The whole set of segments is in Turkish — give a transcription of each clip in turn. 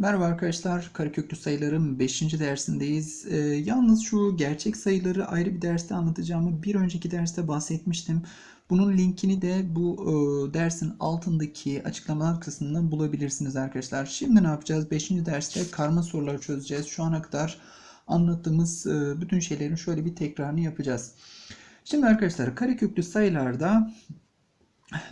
Merhaba arkadaşlar, kareköklü sayıların 5. dersindeyiz. Ee, yalnız şu gerçek sayıları ayrı bir derste anlatacağımı bir önceki derste bahsetmiştim. Bunun linkini de bu e, dersin altındaki açıklamalar kısmından bulabilirsiniz arkadaşlar. Şimdi ne yapacağız? 5. derste karma soruları çözeceğiz. Şu ana kadar anlattığımız e, bütün şeylerin şöyle bir tekrarını yapacağız. Şimdi arkadaşlar kareköklü sayılarda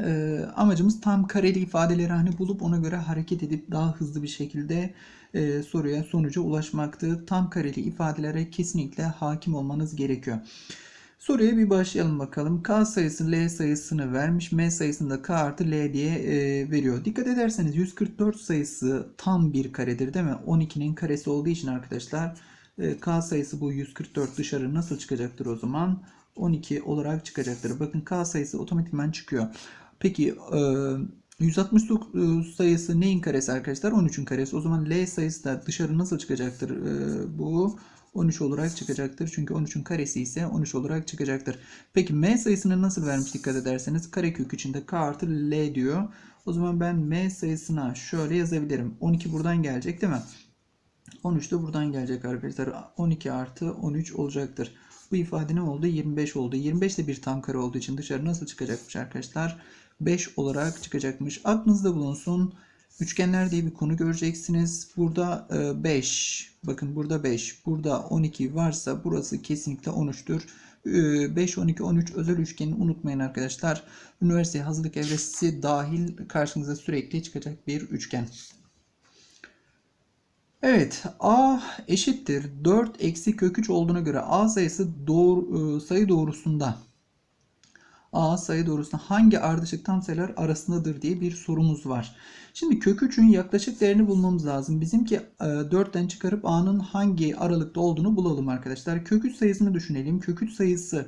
e, amacımız tam kareli ifadeleri hani bulup ona göre hareket edip daha hızlı bir şekilde e, soruya sonuca ulaşmaktı. Tam kareli ifadelere kesinlikle hakim olmanız gerekiyor. Soruya bir başlayalım bakalım. K sayısı L sayısını vermiş. M sayısını da K artı L diye e, veriyor. Dikkat ederseniz 144 sayısı tam bir karedir değil mi? 12'nin karesi olduğu için arkadaşlar e, K sayısı bu 144 dışarı nasıl çıkacaktır o zaman? 12 olarak çıkacaktır. Bakın K sayısı otomatikman çıkıyor. Peki e, 169 sayısı neyin karesi arkadaşlar? 13'ün karesi. O zaman L sayısı da dışarı nasıl çıkacaktır? E, bu 13 olarak çıkacaktır. Çünkü 13'ün karesi ise 13 olarak çıkacaktır. Peki M sayısını nasıl vermiş dikkat ederseniz karekök içinde K artı L diyor. O zaman ben M sayısına şöyle yazabilirim. 12 buradan gelecek değil mi? 13 de buradan gelecek arkadaşlar. 12 artı 13 olacaktır. Bu ifade ne oldu? 25 oldu. 25 de bir tam kare olduğu için dışarı nasıl çıkacakmış arkadaşlar? 5 olarak çıkacakmış. Aklınızda bulunsun. Üçgenler diye bir konu göreceksiniz. Burada 5. Bakın burada 5. Burada 12 varsa burası kesinlikle 13'tür. 5, 12, 13 özel üçgenini unutmayın arkadaşlar. Üniversite hazırlık evresi dahil karşınıza sürekli çıkacak bir üçgen. Evet a eşittir 4 eksi kök 3 olduğuna göre a sayısı doğru, sayı doğrusunda a sayı doğrusunda hangi ardışık tam sayılar arasındadır diye bir sorumuz var. Şimdi kök 3'ün yaklaşık değerini bulmamız lazım. Bizimki 4'ten çıkarıp a'nın hangi aralıkta olduğunu bulalım arkadaşlar. Kök 3 sayısını düşünelim. Kök 3 sayısı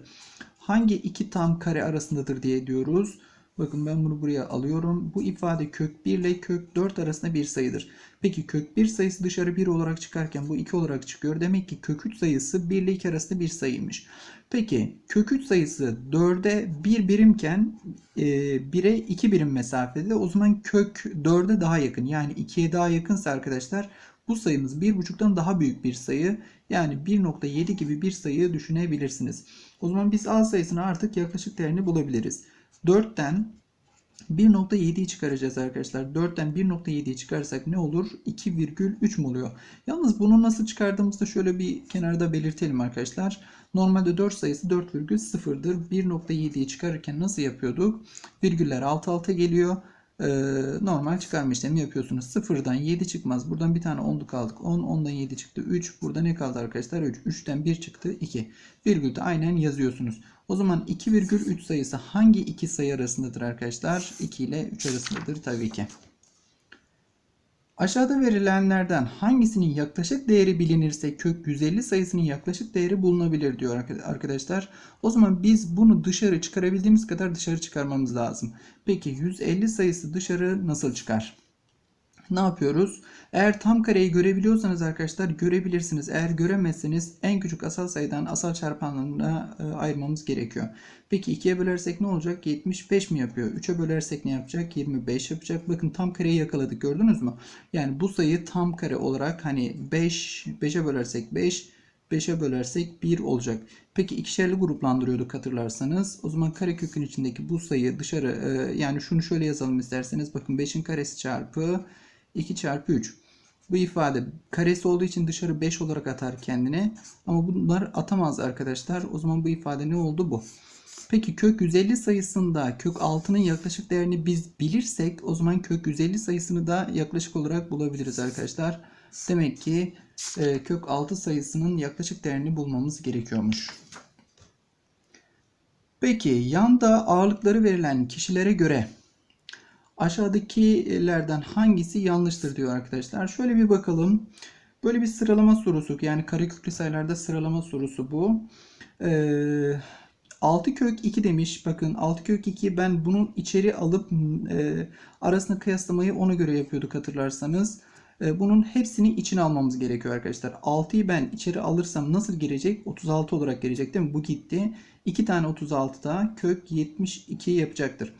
hangi iki tam kare arasındadır diye diyoruz. Bakın ben bunu buraya alıyorum. Bu ifade kök 1 ile kök 4 arasında bir sayıdır. Peki kök 1 sayısı dışarı 1 olarak çıkarken bu 2 olarak çıkıyor. Demek ki kök 3 sayısı 1 ile 2 arasında bir sayıymış. Peki kök 3 sayısı 4'e 1 birimken 1'e 2 birim mesafede o zaman kök 4'e daha yakın. Yani 2'ye daha yakınsa arkadaşlar bu sayımız 1.5'tan daha büyük bir sayı. Yani 1.7 gibi bir sayı düşünebilirsiniz. O zaman biz A sayısını artık yaklaşık değerini bulabiliriz. 4'ten 1.7'yi çıkaracağız arkadaşlar. 4'ten 1.7'yi çıkarsak ne olur? 2,3 mu oluyor? Yalnız bunu nasıl çıkardığımızda şöyle bir kenarda belirtelim arkadaşlar. Normalde 4 sayısı 4,0'dır. 1.7'yi çıkarırken nasıl yapıyorduk? Virgüller alt alta geliyor. Ee, normal çıkarma işlemi yapıyorsunuz. 0'dan 7 çıkmaz. Buradan bir tane 10'luk aldık. 10, 10'dan 7 çıktı. 3. Burada ne kaldı arkadaşlar? 3. 3'ten 1 çıktı. 2. Virgülde aynen yazıyorsunuz. O zaman 2,3 sayısı hangi iki sayı arasındadır arkadaşlar? 2 ile 3 arasındadır tabii ki. Aşağıda verilenlerden hangisinin yaklaşık değeri bilinirse kök 150 sayısının yaklaşık değeri bulunabilir diyor arkadaşlar. O zaman biz bunu dışarı çıkarabildiğimiz kadar dışarı çıkarmamız lazım. Peki 150 sayısı dışarı nasıl çıkar? Ne yapıyoruz? Eğer tam kareyi görebiliyorsanız arkadaşlar görebilirsiniz. Eğer göremezseniz en küçük asal sayıdan asal çarpanlarına e, ayırmamız gerekiyor. Peki 2'ye bölersek ne olacak? 75 mi yapıyor? 3'e bölersek ne yapacak? 25 yapacak. Bakın tam kareyi yakaladık gördünüz mü? Yani bu sayı tam kare olarak hani 5, 5'e bölersek 5, 5'e bölersek 1 olacak. Peki ikişerli gruplandırıyorduk hatırlarsanız. O zaman karekökün içindeki bu sayı dışarı e, yani şunu şöyle yazalım isterseniz. Bakın 5'in karesi çarpı 2 çarpı 3. Bu ifade karesi olduğu için dışarı 5 olarak atar kendine. Ama bunlar atamaz arkadaşlar. O zaman bu ifade ne oldu bu? Peki kök 150 sayısında kök 6'nın yaklaşık değerini biz bilirsek o zaman kök 150 sayısını da yaklaşık olarak bulabiliriz arkadaşlar. Demek ki e, kök 6 sayısının yaklaşık değerini bulmamız gerekiyormuş. Peki yanda ağırlıkları verilen kişilere göre aşağıdakilerden hangisi yanlıştır diyor arkadaşlar. Şöyle bir bakalım. Böyle bir sıralama sorusu yani kareköklü sayılarda sıralama sorusu bu. Ee, 6 kök 2 demiş. Bakın 6 kök 2 ben bunun içeri alıp e, arasını kıyaslamayı ona göre yapıyorduk hatırlarsanız. E, bunun hepsini içine almamız gerekiyor arkadaşlar. 6'yı ben içeri alırsam nasıl gelecek? 36 olarak gelecek değil mi? Bu gitti. 2 tane 36 da kök 72 yapacaktır.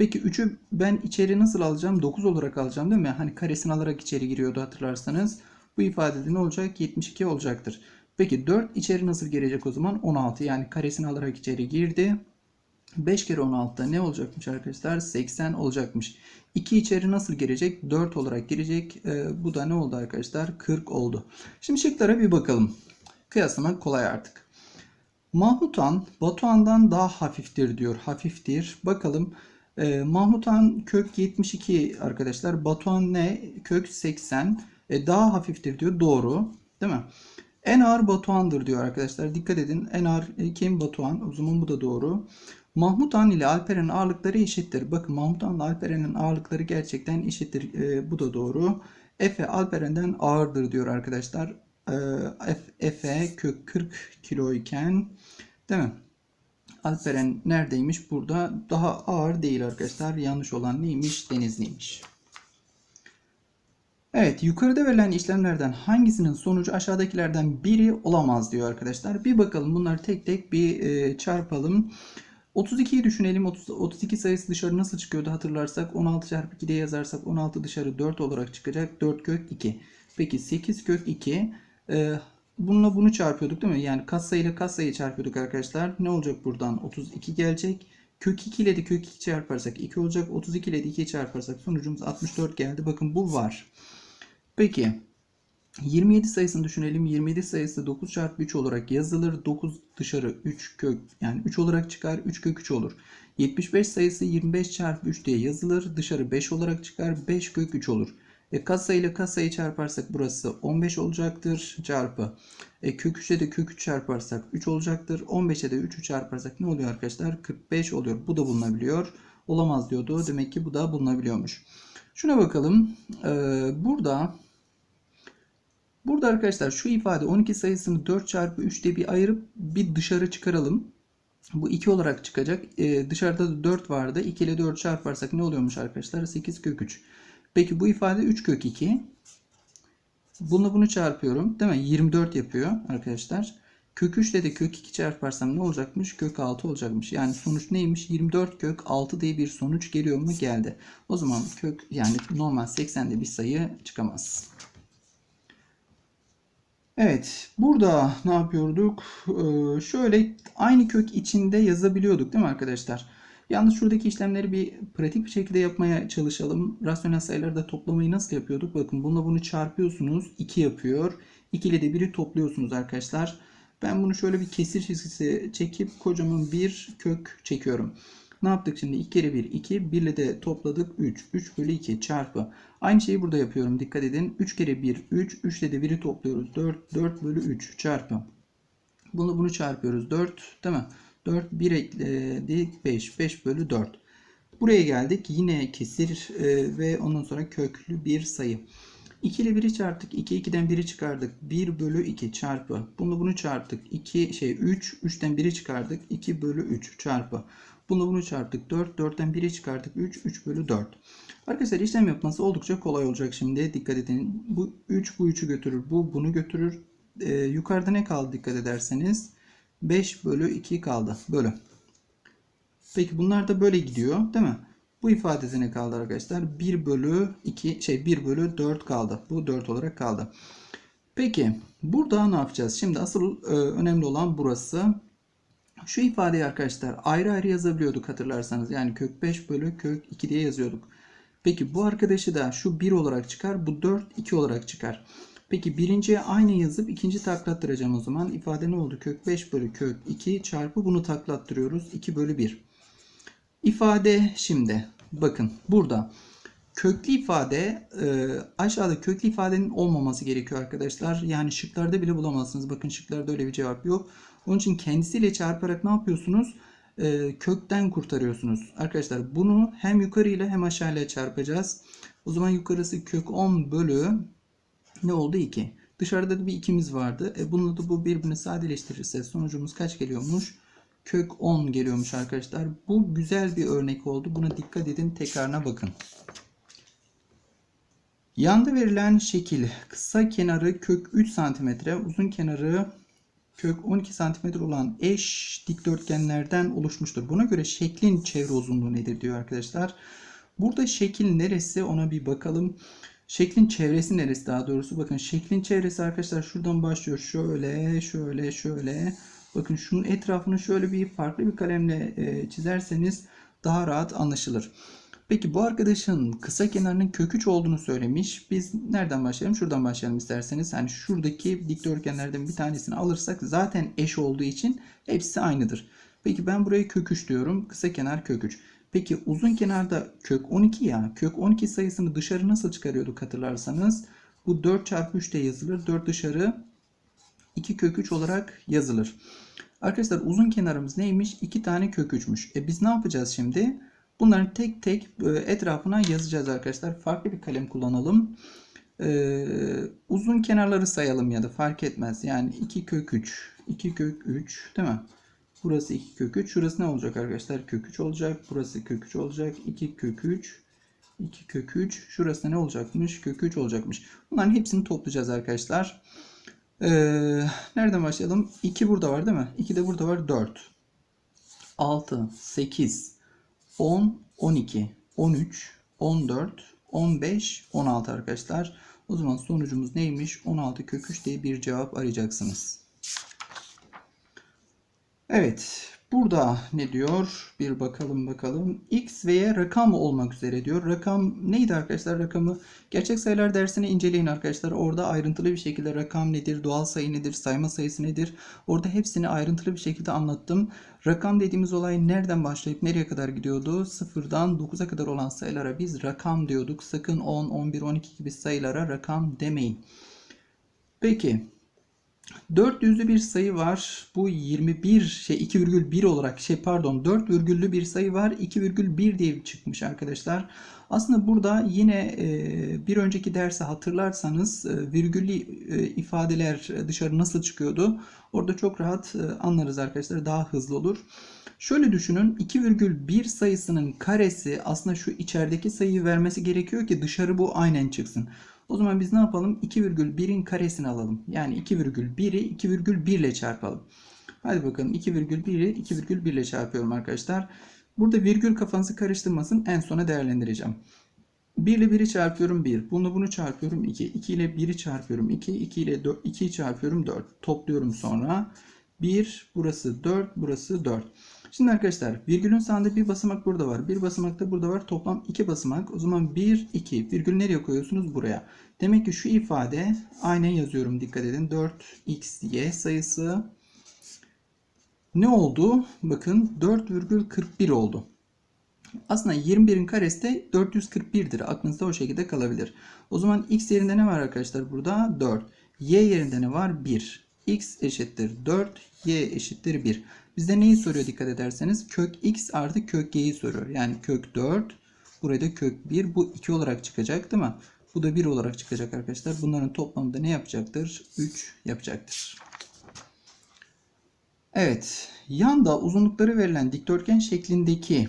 Peki 3'ü ben içeri nasıl alacağım? 9 olarak alacağım değil mi? Hani karesini alarak içeri giriyordu hatırlarsanız. Bu ifadede ne olacak? 72 olacaktır. Peki 4 içeri nasıl girecek o zaman? 16 yani karesini alarak içeri girdi. 5 kere 16'da ne olacakmış arkadaşlar? 80 olacakmış. 2 içeri nasıl girecek? 4 olarak girecek. Ee, bu da ne oldu arkadaşlar? 40 oldu. Şimdi şıklara bir bakalım. Kıyaslamak kolay artık. Mahmutan Batuhan'dan daha hafiftir diyor. Hafiftir. Bakalım. Ee, Mahmutan kök 72 arkadaşlar. Batuhan ne? Kök 80. E, daha hafiftir diyor. Doğru. Değil mi? En ağır Batuhan'dır diyor arkadaşlar. Dikkat edin. En ağır e, kim? Batuhan. O zaman bu da doğru. Mahmut Han ile Alperen'in ağırlıkları eşittir. Bakın Mahmut Han ile Alperen'in ağırlıkları gerçekten eşittir. E, bu da doğru. Efe Alperen'den ağırdır diyor arkadaşlar. E, Efe kök 40 kilo iken değil mi? Alperen neredeymiş? Burada daha ağır değil arkadaşlar. Yanlış olan neymiş? Denizliymiş. Evet, yukarıda verilen işlemlerden hangisinin sonucu aşağıdakilerden biri olamaz diyor arkadaşlar. Bir bakalım bunları tek tek bir e, çarpalım. 32'yi düşünelim. 30, 32 sayısı dışarı nasıl çıkıyordu hatırlarsak 16 çarpı 2 diye yazarsak 16 dışarı 4 olarak çıkacak. 4 kök 2. Peki 8 kök 2. E, bununla bunu çarpıyorduk değil mi? Yani katsayı ile katsayıyı çarpıyorduk arkadaşlar. Ne olacak buradan? 32 gelecek. Kök 2 ile de kök 2 çarparsak 2 olacak. 32 ile de 2'yi çarparsak sonucumuz 64 geldi. Bakın bu var. Peki 27 sayısını düşünelim. 27 sayısı 9 çarpı 3 olarak yazılır. 9 dışarı 3 kök yani 3 olarak çıkar. 3 kök 3 olur. 75 sayısı 25 çarpı 3 diye yazılır. Dışarı 5 olarak çıkar. 5 kök 3 olur. E, katsayı ile katsayı çarparsak burası 15 olacaktır. Çarpı. E, kök 3'e de kök 3 çarparsak 3 olacaktır. 15'e de 3'ü çarparsak ne oluyor arkadaşlar? 45 oluyor. Bu da bulunabiliyor. Olamaz diyordu. Demek ki bu da bulunabiliyormuş. Şuna bakalım. Ee, burada Burada arkadaşlar şu ifade 12 sayısını 4 çarpı 3 diye bir ayırıp bir dışarı çıkaralım. Bu 2 olarak çıkacak. Ee, dışarıda da 4 vardı. 2 ile 4 çarparsak ne oluyormuş arkadaşlar? 8 kök 3. Peki bu ifade 3 kök 2. Bununla bunu çarpıyorum. Değil mi? 24 yapıyor arkadaşlar. Kök 3 ile de kök 2 çarparsam ne olacakmış? Kök 6 olacakmış. Yani sonuç neymiş? 24 kök 6 diye bir sonuç geliyor mu? Geldi. O zaman kök yani normal 80'de bir sayı çıkamaz. Evet, burada ne yapıyorduk? Ee, şöyle aynı kök içinde yazabiliyorduk değil mi arkadaşlar? Yalnız şuradaki işlemleri bir pratik bir şekilde yapmaya çalışalım. Rasyonel sayılarda toplamayı nasıl yapıyorduk? Bakın bununla bunu çarpıyorsunuz. 2 yapıyor. 2 ile de 1'i topluyorsunuz arkadaşlar. Ben bunu şöyle bir kesir çizgisi çekip kocaman bir kök çekiyorum. Ne yaptık şimdi? 2 kere 1 2. 1 ile de topladık 3. 3 bölü 2 çarpı. Aynı şeyi burada yapıyorum. Dikkat edin. 3 kere 1 3. 3 ile de 1'i topluyoruz. 4. 4 bölü 3 çarpı. Bunu bunu çarpıyoruz. 4 değil mi? 4 1 ekledik 5. 5 bölü 4. Buraya geldik. Yine kesir e, ve ondan sonra köklü bir sayı. 2 ile 1'i çarptık. 2 2'den 1'i çıkardık. 1 bölü 2 çarpı. Bunu bunu çarptık. 2 şey 3 3'ten 1'i çıkardık. 2 bölü 3 çarpı. Bunu bunu çarptık. 4 4'ten 1'i çıkarttık. 3 3 bölü 4. Arkadaşlar işlem yapması oldukça kolay olacak şimdi. Dikkat edin. Bu 3 bu 3'ü götürür. Bu bunu götürür. Ee, yukarıda ne kaldı dikkat ederseniz? 5 bölü 2 kaldı. Bölü. Peki bunlar da böyle gidiyor değil mi? Bu ifadesi ne kaldı arkadaşlar? 1 bölü 2 şey 1 bölü 4 kaldı. Bu 4 olarak kaldı. Peki burada ne yapacağız? Şimdi asıl e, önemli olan burası. Şu ifadeyi arkadaşlar ayrı ayrı yazabiliyorduk hatırlarsanız. Yani kök 5 bölü kök 2 diye yazıyorduk. Peki bu arkadaşı da şu 1 olarak çıkar. Bu 4 2 olarak çıkar. Peki birinciye aynı yazıp ikinci taklattıracağım o zaman. İfade ne oldu? Kök 5 bölü kök 2 çarpı bunu taklattırıyoruz. 2 bölü 1. İfade şimdi bakın burada köklü ifade e, aşağıda köklü ifadenin olmaması gerekiyor arkadaşlar. Yani şıklarda bile bulamazsınız. Bakın şıklarda öyle bir cevap yok. Onun için kendisiyle çarparak ne yapıyorsunuz? E, kökten kurtarıyorsunuz. Arkadaşlar bunu hem yukarıyla hem aşağıyla çarpacağız. O zaman yukarısı kök 10 bölü ne oldu? 2. Dışarıda da bir ikimiz vardı. E, bununla da bu birbirini sadeleştirirse sonucumuz kaç geliyormuş? Kök 10 geliyormuş arkadaşlar. Bu güzel bir örnek oldu. Buna dikkat edin. Tekrarına bakın. Yanda verilen şekil kısa kenarı kök 3 cm, uzun kenarı kök 12 cm olan eş dikdörtgenlerden oluşmuştur. Buna göre şeklin çevre uzunluğu nedir diyor arkadaşlar. Burada şekil neresi ona bir bakalım. Şeklin çevresi neresi daha doğrusu. Bakın şeklin çevresi arkadaşlar şuradan başlıyor. Şöyle, şöyle, şöyle. Bakın şunun etrafını şöyle bir farklı bir kalemle e, çizerseniz daha rahat anlaşılır. Peki bu arkadaşın kısa kenarının kök 3 olduğunu söylemiş. Biz nereden başlayalım? Şuradan başlayalım isterseniz. Hani şuradaki dikdörtgenlerden bir tanesini alırsak zaten eş olduğu için hepsi aynıdır. Peki ben buraya kök 3 diyorum. Kısa kenar kök 3. Peki uzun kenarda kök 12 ya. Kök 12 sayısını dışarı nasıl çıkarıyorduk hatırlarsanız. Bu 4 çarpı 3 de yazılır. 4 dışarı 2 kök 3 olarak yazılır. Arkadaşlar uzun kenarımız neymiş? 2 tane kök 3'müş. E biz ne yapacağız şimdi? Bunların tek tek e, etrafına yazacağız arkadaşlar. Farklı bir kalem kullanalım. Ee, uzun kenarları sayalım ya da fark etmez. Yani 2 kök 3. 2 kök 3 değil mi? Burası 2 kök 3. Şurası ne olacak arkadaşlar? Kök 3 olacak. Burası kök 3 olacak. 2 kök 3. 2 kök 3. Şurası ne olacakmış? Kök 3 olacakmış. Bunların hepsini toplayacağız arkadaşlar. Ee, nereden başlayalım? 2 burada var değil mi? 2 de burada var. 4. 6, 8, 10, 12, 13, 14, 15, 16 arkadaşlar. O zaman sonucumuz neymiş? 16 kök 3 diye bir cevap arayacaksınız. Evet. Burada ne diyor? Bir bakalım bakalım. X ve Y rakam olmak üzere diyor. Rakam neydi arkadaşlar? Rakamı gerçek sayılar dersini inceleyin arkadaşlar. Orada ayrıntılı bir şekilde rakam nedir, doğal sayı nedir, sayma sayısı nedir? Orada hepsini ayrıntılı bir şekilde anlattım. Rakam dediğimiz olay nereden başlayıp nereye kadar gidiyordu? Sıfırdan 9'a kadar olan sayılara biz rakam diyorduk. Sakın 10, 11, 12 gibi sayılara rakam demeyin. Peki 400'lü bir sayı var. Bu 21 şey 2,1 olarak şey pardon 4 virgüllü bir sayı var. 2,1 diye çıkmış arkadaşlar. Aslında burada yine e, bir önceki dersi hatırlarsanız e, virgüllü e, ifadeler dışarı nasıl çıkıyordu? Orada çok rahat anlarız arkadaşlar. Daha hızlı olur. Şöyle düşünün 2,1 sayısının karesi aslında şu içerideki sayıyı vermesi gerekiyor ki dışarı bu aynen çıksın. O zaman biz ne yapalım? 2,1'in karesini alalım. Yani 2,1'i 2,1 ile çarpalım. Hadi bakalım 2,1'i 2,1 ile çarpıyorum arkadaşlar. Burada virgül kafanızı karıştırmasın. En sona değerlendireceğim. 1 ile 1'i çarpıyorum 1. Bunu bunu çarpıyorum 2. 2 ile 1'i çarpıyorum 2. 2 ile 4, 2'yi çarpıyorum 4. Topluyorum sonra. 1 burası 4 burası 4. Şimdi arkadaşlar virgülün sağında bir basamak burada var. Bir basamak da burada var. Toplam iki basamak. O zaman 1, 2. Virgül nereye koyuyorsunuz? Buraya. Demek ki şu ifade aynen yazıyorum. Dikkat edin. 4xy sayısı ne oldu? Bakın 4,41 oldu. Aslında 21'in karesi de 441'dir. Aklınızda o şekilde kalabilir. O zaman x yerinde ne var arkadaşlar burada? 4. Y yerinde ne var? 1. x eşittir 4. Y eşittir 1. Bizde neyi soruyor dikkat ederseniz? Kök x artı kök y'yi soruyor. Yani kök 4. Buraya kök 1. Bu 2 olarak çıkacak değil mi? Bu da 1 olarak çıkacak arkadaşlar. Bunların toplamı da ne yapacaktır? 3 yapacaktır. Evet. Yanda uzunlukları verilen dikdörtgen şeklindeki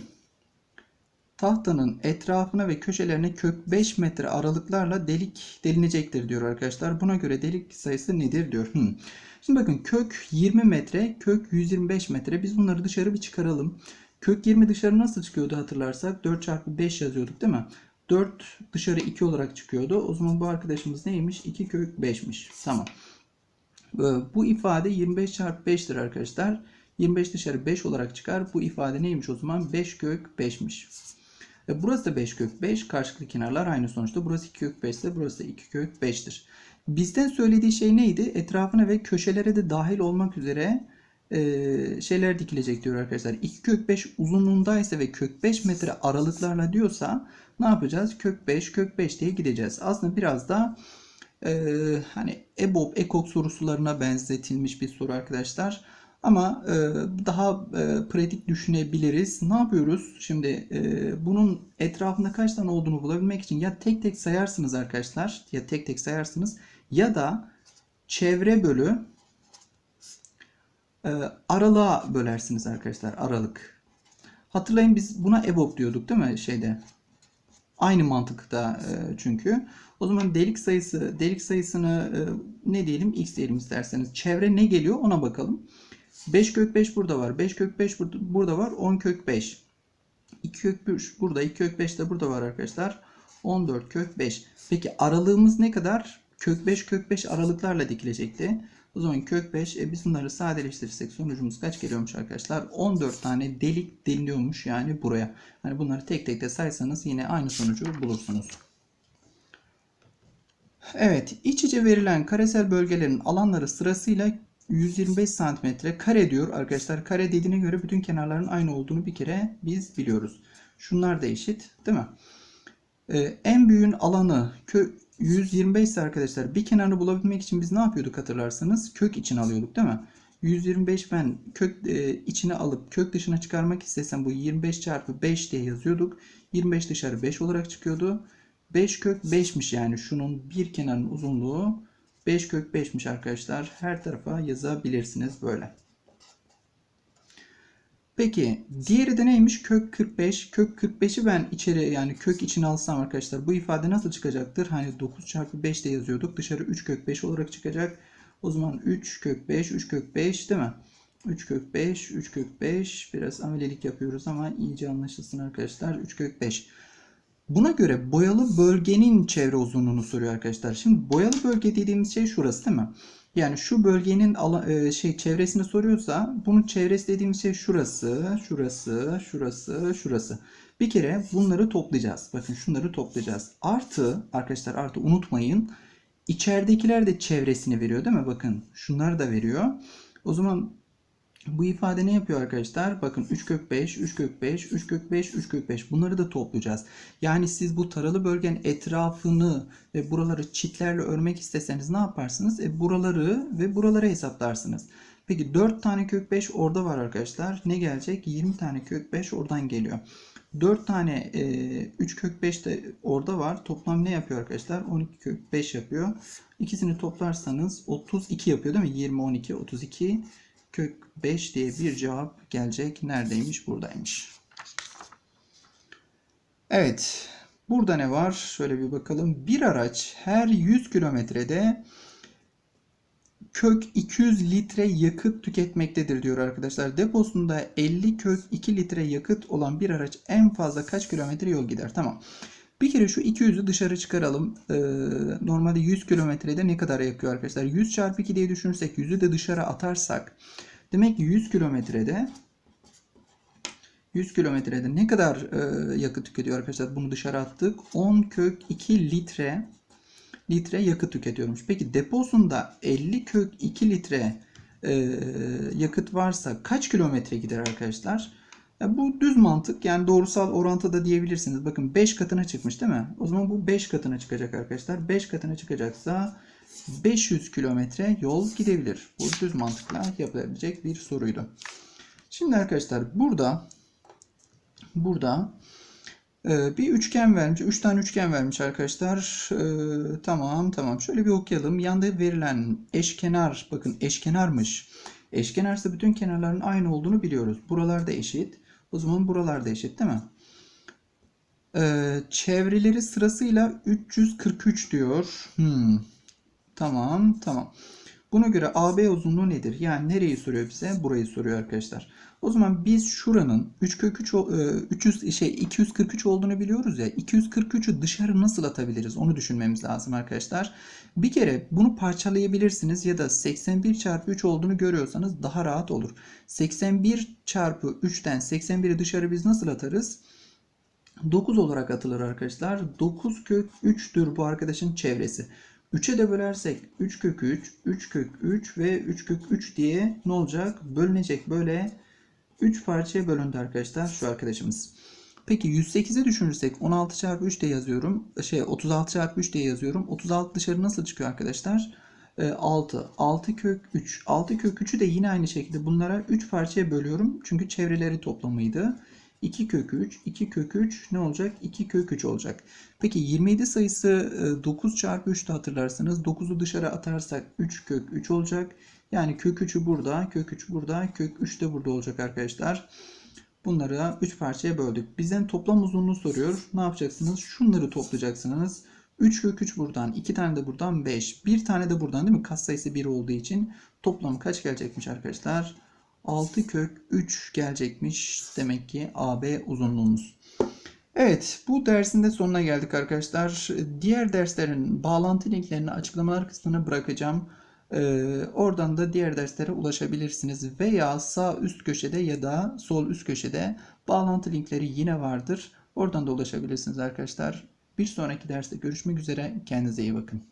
tahtanın etrafına ve köşelerine kök 5 metre aralıklarla delik delinecektir diyor arkadaşlar. Buna göre delik sayısı nedir diyor. Hmm. Şimdi bakın kök 20 metre, kök 125 metre. Biz bunları dışarı bir çıkaralım. Kök 20 dışarı nasıl çıkıyordu hatırlarsak 4 çarpı 5 yazıyorduk değil mi? 4 dışarı 2 olarak çıkıyordu. O zaman bu arkadaşımız neymiş? 2 kök 5'miş. Tamam. Bu ifade 25 çarpı 5'tir arkadaşlar. 25 dışarı 5 olarak çıkar. Bu ifade neymiş o zaman? 5 kök 5'miş. E burası da 5 kök 5. Karşılıklı kenarlar aynı sonuçta. Burası 2 kök 5 ise burası da 2 kök 5'tir. Bizden söylediği şey neydi? Etrafına ve köşelere de dahil olmak üzere e, şeyler dikilecek diyor arkadaşlar. 2 kök 5 uzunluğundaysa ve kök 5 metre aralıklarla diyorsa ne yapacağız? Kök 5 kök 5 diye gideceğiz. Aslında biraz da e, hani EBOB, EKOK sorusularına benzetilmiş bir soru arkadaşlar. Ama e, daha e, pratik düşünebiliriz. Ne yapıyoruz? Şimdi e, bunun etrafında kaç tane olduğunu bulabilmek için ya tek tek sayarsınız arkadaşlar. Ya tek tek sayarsınız. Ya da çevre bölü e, aralığa bölersiniz arkadaşlar. Aralık. Hatırlayın biz buna EBOB diyorduk değil mi şeyde? Aynı mantıkta e, çünkü. O zaman delik sayısı, delik sayısını e, ne diyelim x diyelim isterseniz. Çevre ne geliyor ona bakalım. 5 kök 5 burada var. 5 kök 5 burada, var. 10 kök 5. 2 kök 3 burada. 2 kök 5 de burada var arkadaşlar. 14 kök 5. Peki aralığımız ne kadar? Kök 5 kök 5 aralıklarla dikilecekti. O zaman kök 5 e biz bunları sadeleştirirsek sonucumuz kaç geliyormuş arkadaşlar? 14 tane delik deliniyormuş yani buraya. Hani bunları tek tek de saysanız yine aynı sonucu bulursunuz. Evet, iç içe verilen karesel bölgelerin alanları sırasıyla 125 santimetre kare diyor arkadaşlar. Kare dediğine göre bütün kenarların aynı olduğunu bir kere biz biliyoruz. Şunlar da eşit değil mi? Ee, en büyüğün alanı kö 125 ise arkadaşlar bir kenarını bulabilmek için biz ne yapıyorduk hatırlarsanız? Kök için alıyorduk değil mi? 125 ben kök e, içine alıp kök dışına çıkarmak istesem bu 25 çarpı 5 diye yazıyorduk. 25 dışarı 5 olarak çıkıyordu. 5 kök 5'miş yani şunun bir kenarın uzunluğu 5 kök 5'miş arkadaşlar. Her tarafa yazabilirsiniz böyle. Peki diğeri de neymiş? Kök 45. Kök 45'i ben içeri yani kök içine alsam arkadaşlar bu ifade nasıl çıkacaktır? Hani 9 çarpı 5 de yazıyorduk. Dışarı 3 kök 5 olarak çıkacak. O zaman 3 kök 5, 3 kök 5 değil mi? 3 kök 5, 3 kök 5. Biraz amelelik yapıyoruz ama iyice anlaşılsın arkadaşlar. 3 kök 5. Buna göre boyalı bölgenin çevre uzunluğunu soruyor arkadaşlar. Şimdi boyalı bölge dediğimiz şey şurası değil mi? Yani şu bölgenin e, şey çevresini soruyorsa bunun çevresi dediğimiz şey şurası, şurası, şurası, şurası. Bir kere bunları toplayacağız. Bakın şunları toplayacağız. Artı arkadaşlar artı unutmayın. İçeridekiler de çevresini veriyor değil mi? Bakın şunlar da veriyor. O zaman bu ifade ne yapıyor arkadaşlar? Bakın 3 kök 5, 3 kök 5, 3 kök 5, 3 kök 5. Bunları da toplayacağız. Yani siz bu taralı bölgenin etrafını ve buraları çitlerle örmek isteseniz ne yaparsınız? E buraları ve buraları hesaplarsınız. Peki 4 tane kök 5 orada var arkadaşlar. Ne gelecek? 20 tane kök 5 oradan geliyor. 4 tane e, 3 kök 5 de orada var. Toplam ne yapıyor arkadaşlar? 12 kök 5 yapıyor. İkisini toplarsanız 32 yapıyor değil mi? 20, 12, 32 kök 5 diye bir cevap gelecek. Neredeymiş? Buradaymış. Evet. Burada ne var? Şöyle bir bakalım. Bir araç her 100 kilometrede kök 200 litre yakıt tüketmektedir diyor arkadaşlar. Deposunda 50 kök 2 litre yakıt olan bir araç en fazla kaç kilometre yol gider? Tamam. Bir kere şu 200'ü dışarı çıkaralım. Ee, normalde 100 kilometrede ne kadar yakıyor arkadaşlar? 100 çarpı 2 diye düşünürsek 100'ü de dışarı atarsak demek ki 100 kilometrede 100 kilometrede ne kadar e, yakıt tüketiyor arkadaşlar? Bunu dışarı attık. 10 kök 2 litre litre yakıt tüketiyormuş. Peki deposunda 50 kök 2 litre e, yakıt varsa kaç kilometre gider arkadaşlar? Ya bu düz mantık yani doğrusal orantıda diyebilirsiniz. Bakın 5 katına çıkmış değil mi? O zaman bu 5 katına çıkacak arkadaşlar. 5 katına çıkacaksa 500 kilometre yol gidebilir. Bu düz mantıkla yapılabilecek bir soruydu. Şimdi arkadaşlar burada burada e, bir üçgen vermiş. 3 tane üçgen vermiş arkadaşlar. E, tamam tamam. Şöyle bir okuyalım. Yanda verilen eşkenar bakın eşkenarmış. Eşkenarsa bütün kenarların aynı olduğunu biliyoruz. Buralarda eşit. O zaman buralarda eşit değil mi? Ee, çevreleri sırasıyla 343 diyor. Hmm. Tamam tamam. Buna göre AB uzunluğu nedir? Yani nereyi soruyor bize? Burayı soruyor arkadaşlar. O zaman biz şuranın 3 kök 3 300 şey 243 olduğunu biliyoruz ya. 243'ü dışarı nasıl atabiliriz? Onu düşünmemiz lazım arkadaşlar. Bir kere bunu parçalayabilirsiniz ya da 81 çarpı 3 olduğunu görüyorsanız daha rahat olur. 81 çarpı 3'ten 81'i dışarı biz nasıl atarız? 9 olarak atılır arkadaşlar. 9 kök 3'tür bu arkadaşın çevresi. 3'e de bölersek 3 kök 3, 3 kök 3 ve 3 kök 3 diye ne olacak? Bölünecek böyle 3 parçaya bölündü arkadaşlar şu arkadaşımız. Peki 108'i düşünürsek 16 çarpı 3 diye yazıyorum. Şey 36 çarpı 3 diye yazıyorum. 36 dışarı nasıl çıkıyor arkadaşlar? 6. 6 kök 3. 6 kök 3'ü de yine aynı şekilde bunlara 3 parçaya bölüyorum. Çünkü çevreleri toplamıydı. 2 kök 3, 2 kök 3 ne olacak? 2 kök 3 olacak. Peki 27 sayısı 9 çarpı 3'te hatırlarsanız 9'u dışarı atarsak 3 kök 3 olacak. Yani kök 3'ü burada, kök 3 burada, kök 3 de burada olacak arkadaşlar. Bunları 3 parçaya böldük. Bizden toplam uzunluğu soruyor. Ne yapacaksınız? Şunları toplayacaksınız. 3 kök 3 buradan. 2 tane de buradan 5. Bir tane de buradan değil mi? Katsayısı 1 olduğu için toplam kaç gelecekmiş arkadaşlar? 6 kök 3 gelecekmiş. Demek ki AB uzunluğumuz. Evet, bu dersin de sonuna geldik arkadaşlar. Diğer derslerin bağlantı linklerini açıklamalar kısmına bırakacağım. Ee, oradan da diğer derslere ulaşabilirsiniz. Veya sağ üst köşede ya da sol üst köşede bağlantı linkleri yine vardır. Oradan da ulaşabilirsiniz arkadaşlar. Bir sonraki derste görüşmek üzere. Kendinize iyi bakın.